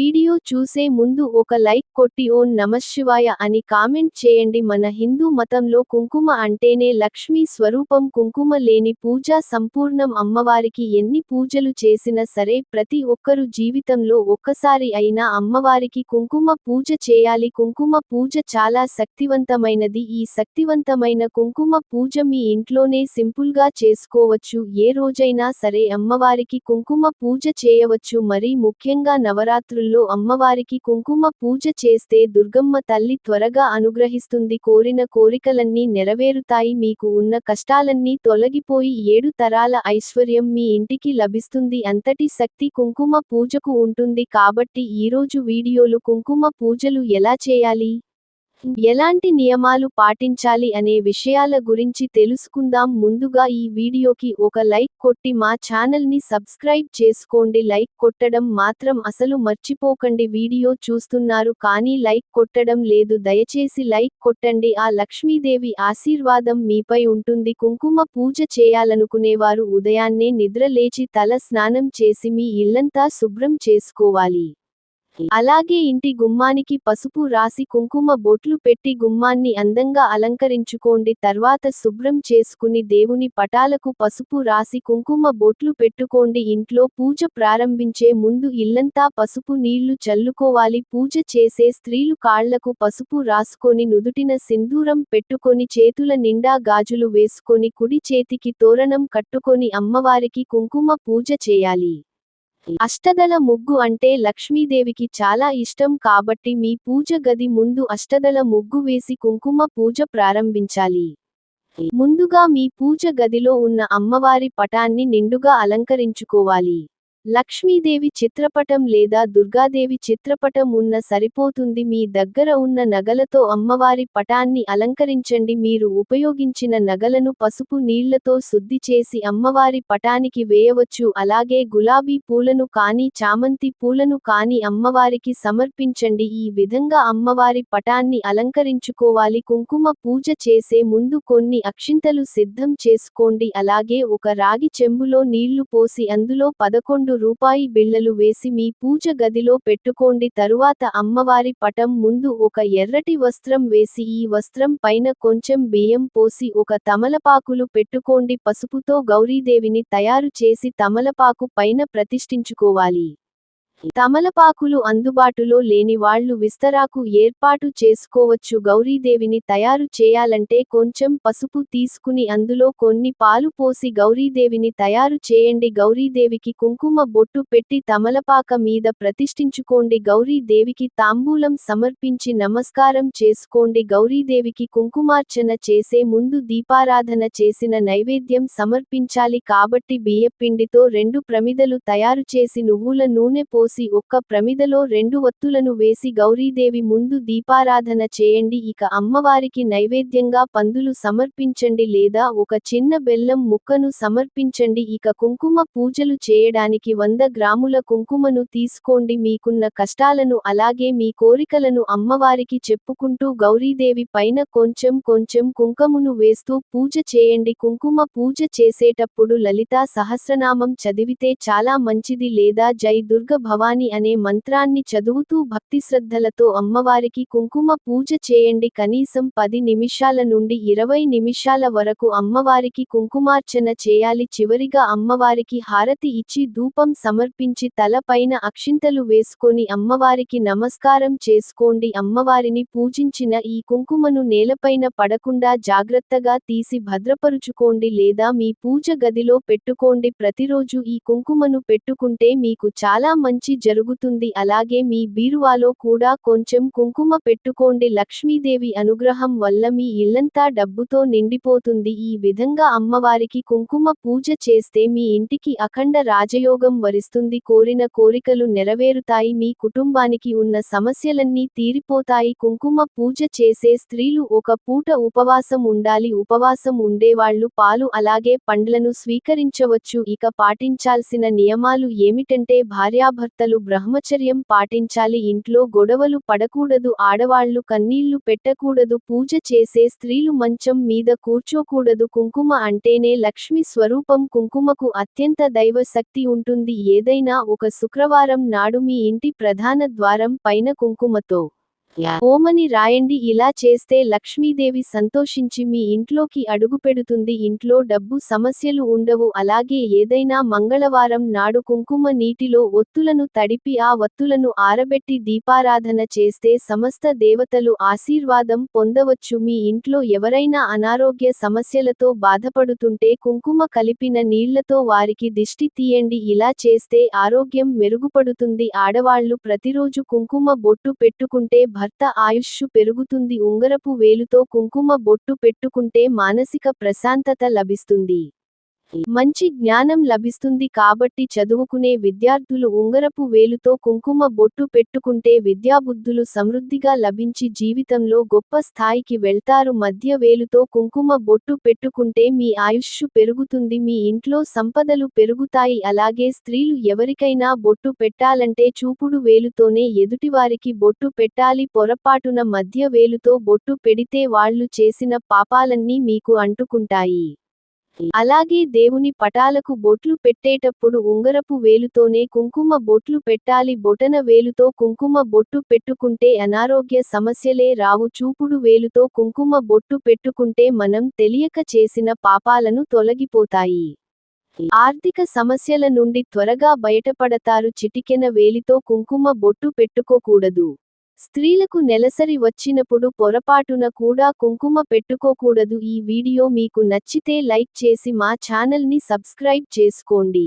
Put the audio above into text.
Video video చూసే ముందు ఒక లైక్ కొట్టి ఓం నమశివాయ అని కామెంట్ చేయండి. మన హిందూ మతంలో కుంకుమ అంటేనే లక్ష్మీ స్వరూపం. కుంకుమ లేని పూజ సంపూర్ణం. అమ్మవారికి ఎన్ని పూజలు చేసినా సరే ప్రతి ఒక్కరు జీవితంలో ఒక్కసారి అయినా అమ్మవారికి కుంకుమ పూజ చేయాలి. కుంకుమ పూజ చాలా శక్తివంతమైనది. ఈ శక్తివంతమైన కుంకుమ పూజ మీ ఇంట్లోనే సింపుల్గా చేసుకోవచ్చు. ఏ రోజైనా సరే అమ్మవారికి కుంకుమ పూజ చేయవచ్చు. మరి ముఖ్యంగా నవరాత్రుల్లో అమ్మవారికి కుంకుమ పూజ చేస్తే దుర్గమ్మ తల్లి త్వరగా అనుగ్రహిస్తుంది. కోరిన కోరికలన్నీ నెరవేరుతాయి. మీకు ఉన్న కష్టాలన్నీ తొలగిపోయి ఏడు తరాల ఐశ్వర్యం మీ ఇంటికి లభిస్తుంది. అంతటి శక్తి కుంకుమ పూజకు ఉంటుంది. కాబట్టి ఈరోజు వీడియోలు కుంకుమ పూజలు ఎలా చేయాలి? ఎలాంటి నియమాలు పాటించాలి అనే విషయాల గురించి తెలుసుకుందాం. ముందుగా ఈ వీడియోకి ఒక లైక్ కొట్టి మా ఛానల్ని సబ్స్క్రైబ్ చేసుకోండి. లైక్ కొట్టడం మాత్రం అసలు మర్చిపోకండి. వీడియో చూస్తున్నారు కానీ లైక్ కొట్టడం లేదు. దయచేసి లైక్ కొట్టండి. ఆ లక్ష్మీదేవి ఆశీర్వాదం మీపై ఉంటుంది. కుంకుమ పూజ చేయాలనుకునేవారు ఉదయాన్నే నిద్ర లేచి తల స్నానం చేసి మీ ఇల్లంతా శుభ్రం చేసుకోవాలి. అలాగే ఇంటి గుమ్మానికి పసుపు రాసి కుంకుమ బొట్లు పెట్టి గుమ్మాన్ని అందంగా అలంకరించుకోండి. తర్వాత శుభ్రం చేసుకుని దేవుని పటాలకు పసుపు రాసి కుంకుమ బొట్లు పెట్టుకోండి. ఇంట్లో పూజ ప్రారంభించే ముందు ఇల్లంతా పసుపు నీళ్ళు చల్లుకోవాలి. పూజ చేసే స్త్రీలు కాళ్ళకు పసుపు రాసుకొని నుదుటిన సింధూరం పెట్టుకొని చేతుల నిండా గాజులు వేసుకొని కుడి చేతికి తోరణం కట్టుకొని అమ్మవారికి కుంకుమ పూజ చేయాలి. అష్టదళ ముగ్గు అంటే లక్ష్మీదేవికి చాలా ఇష్టం కాబట్టి మీ పూజ గది ముందు అష్టదళ ముగ్గు వేసి కుంకుమ పూజ ప్రారంభించాలి. ముందుగా మీ పూజ గదిలో ఉన్న అమ్మవారి పటాన్ని నిండుగా అలంకరించుకోవాలి. లక్ష్మీదేవి చిత్రపటం లేదా దుర్గాదేవి చిత్రపటం ఉన్న సరిపోతుంది. మీ దగ్గర ఉన్న నగలతో అమ్మవారి పటాన్ని అలంకరించండి. మీరు ఉపయోగించిన నగలను పసుపు నీళ్ళతో శుద్ధి చేసి అమ్మవారి పటానికి వేయవచ్చు. అలాగే గులాబీ పూలను కానీ చామంతి పూలను కానీ అమ్మవారికి సమర్పించండి. ఈ విధంగా అమ్మవారి పటాన్ని అలంకరించుకోవాలి. కుంకుమ పూజ చేసే ముందు కొన్ని అక్షింతలు సిద్ధం చేసుకోండి. అలాగే ఒక రాగి చెంబులో నీళ్ళు పోసి అందులో పదకొండు రూపాయి బిళ్ళలు వేసి మీ పూజ గదిలో పెట్టుకోండి. తరువాత అమ్మవారి పటం ముందు ఒక ఎర్రటి వస్త్రం వేసి ఈ వస్త్రం పైన కొంచెం బియ్యం పోసి ఒక తమలపాకులు పెట్టుకోండి. పసుపుతో గౌరీదేవిని తయారు చేసి తమలపాకు పైన ప్రతిష్ఠించుకోవాలి. తమలపాకులు అందుబాటులో లేని వాళ్ళు విస్తరాకు ఏర్పాటు చేసుకోవచ్చు. గౌరీదేవిని తయారు చేయాలంటే కొంచెం పసుపు తీసుకుని అందులో కొన్ని పాలు పోసి గౌరీదేవిని తయారు చేయండి. గౌరీదేవికి కుంకుమ బొట్టు పెట్టి తమలపాక మీద ప్రతిష్ఠించుకోండి. గౌరీదేవికి తాంబూలం సమర్పించి నమస్కారం చేసుకోండి. గౌరీదేవికి కుంకుమార్చన చేసే ముందు దీపారాధన చేసిన నైవేద్యం సమర్పించాలి. కాబట్టి బియ్యపిండితో రెండు ప్రమిదలు తయారు చేసి నువ్వుల నూనె పోసి ఒక్క ప్రమిదలో రెండు ఒత్తులను వేసి గౌరీదేవి ముందు దీపారాధన చేయండి. ఇక అమ్మవారికి నైవేద్యంగా పందులు సమర్పించండి లేదా ఒక చిన్న బెల్లం ముక్కను సమర్పించండి. ఇక కుంకుమ పూజలు చేయడానికి వంద గ్రాముల కుంకుమను తీసుకోండి. మీకున్న కష్టాలను అలాగే మీ కోరికలను అమ్మవారికి చెప్పుకుంటూ గౌరీదేవి పైన కొంచెం కొంచెం కుంకుమను వేస్తూ పూజ చేయండి. కుంకుమ పూజ చేసేటప్పుడు లలితా సహస్రనామం చదివితే చాలా మంచిది లేదా? జై దుర్గ భవ భవాని అనే మంత్రాన్ని చదువుతూ భక్తి శ్రద్ధలతో అమ్మవారికి కుంకుమ పూజ చేయండి. కనీసం పది నిమిషాల నుండి ఇరవై నిమిషాల వరకు అమ్మవారికి కుంకుమార్చన చేయాలి. చివరిగా అమ్మవారికి హారతి ఇచ్చి ధూపం సమర్పించి తలపైన అక్షింతలు వేసుకొని అమ్మవారికి నమస్కారం చేసుకోండి. అమ్మవారిని పూజించిన ఈ కుంకుమను నేలపైన పడకుండా జాగ్రత్తగా తీసి భద్రపరుచుకోండి లేదా మీ పూజ గదిలో పెట్టుకోండి. ప్రతిరోజు ఈ కుంకుమను పెట్టుకుంటే మీకు చాలా మంచి జరుగుతుంది. అలాగే మీ బీరువాలో కూడా కొంచెం కుంకుమ పెట్టుకోండి. లక్ష్మీదేవి అనుగ్రహం వల్ల మీ ఇల్లంతా డబ్బుతో నిండిపోతుంది. ఈ విధంగా అమ్మవారికి కుంకుమ పూజ చేస్తే మీ ఇంటికి అఖండ రాజయోగం వరిస్తుంది. కోరిన కోరికలు నెరవేరుతాయి. మీ కుటుంబానికి ఉన్న సమస్యలన్నీ తీరిపోతాయి. కుంకుమ పూజ చేసే స్త్రీలు ఒక పూట ఉపవాసం ఉండాలి. ఉపవాసం ఉండేవాళ్ళు పాలు అలాగే పండ్లను స్వీకరించవచ్చు. ఇక పాటించాల్సిన నియమాలు ఏమిటంటే భార్యాభర్త భర్తలు బ్రహ్మచర్యం పాటించాలి. ఇంట్లో గొడవలు పడకూడదు. ఆడవాళ్ళు కన్నీళ్ళు పెట్టకూడదు. పూజ చేసే స్త్రీలు మంచం మీద కూర్చోకూడదు. కుంకుమ అంటేనే లక్ష్మి స్వరూపం. కుంకుమకు అత్యంత దైవ శక్తి ఉంటుంది. ఏదైనా ఒక శుక్రవారం నాడు మీ ఇంటి ప్రధాన ద్వారం పైన కుంకుమతో ఓమని రాయండి ఇలా చేస్తే లక్ష్మీదేవి సంతోషించి మీ ఇంట్లోకి అడుగుపెడుతుంది ఇంట్లో డబ్బు సమస్యలు ఉండవు అలాగే ఏదైనా మంగళవారం నాడు కుంకుమ నీటిలో ఒత్తులను తడిపి ఆ ఒత్తులను ఆరబెట్టి దీపారాధన చేస్తే సమస్త దేవతలు ఆశీర్వాదం పొందవచ్చు. మీ ఇంట్లో ఎవరైనా అనారోగ్య సమస్యలతో బాధపడుతుంటే కుంకుమ కలిపిన నీళ్ళతో వారికి దిష్టి తీయండి ఇలా చేస్తే ఆరోగ్యం మెరుగుపడుతుంది. ఆడవాళ్ళు ప్రతిరోజు కుంకుమ బొట్టు పెట్టుకుంటే భర్త ఆయుష్షు పెరుగుతుంది ఉంగరపు వేలుతో కుంకుమ బొట్టు పెట్టుకుంటే మానసిక ప్రశాంతత లభిస్తుంది. మంచి జ్ఞానం లభిస్తుంది కాబట్టి చదువుకునే విద్యార్థులు ఉంగరపు వేలుతో కుంకుమ బొట్టు పెట్టుకుంటే విద్యాబుద్ధులు సమృద్ధిగా లభించి జీవితంలో గొప్ప స్థాయికి వెళ్తారు. మధ్య వేలుతో కుంకుమ బొట్టు పెట్టుకుంటే మీ ఆయుష్ పెరుగుతుంది మీ ఇంట్లో సంపదలు పెరుగుతాయి. అలాగే స్త్రీలు ఎవరికైనా బొట్టు పెట్టాలంటే చూపుడు వేలుతోనే ఎదుటివారికి బొట్టు పెట్టాలి. పొరపాటున మధ్య వేలుతో బొట్టు పెడితే వాళ్ళు చేసిన పాపాలన్నీ మీకు అంటుకుంటాయి. అలాగే దేవుని పటాలకు బొట్లు పెట్టేటప్పుడు ఉంగరపు వేలుతోనే కుంకుమ బొట్లు పెట్టాలి. బొటన వేలుతో కుంకుమ బొట్టు పెట్టుకుంటే అనారోగ్య సమస్యలే రావు. చూపుడు వేలుతో కుంకుమ బొట్టు పెట్టుకుంటే మనం తెలియక చేసిన పాపాలను తొలగిపోతాయి. ఆర్థిక సమస్యల నుండి త్వరగా బయటపడతారు. చిటికెన వేలితో కుంకుమ బొట్టు పెట్టుకోకూడదు. స్త్రీలకు నెలసరి వచ్చినప్పుడు పొరపాటున కూడా కుంకుమ పెట్టుకోకూడదు. ఈ వీడియో మీకు నచ్చితే లైక్ చేసి మా ఛానల్ని సబ్స్క్రైబ్ చేసుకోండి.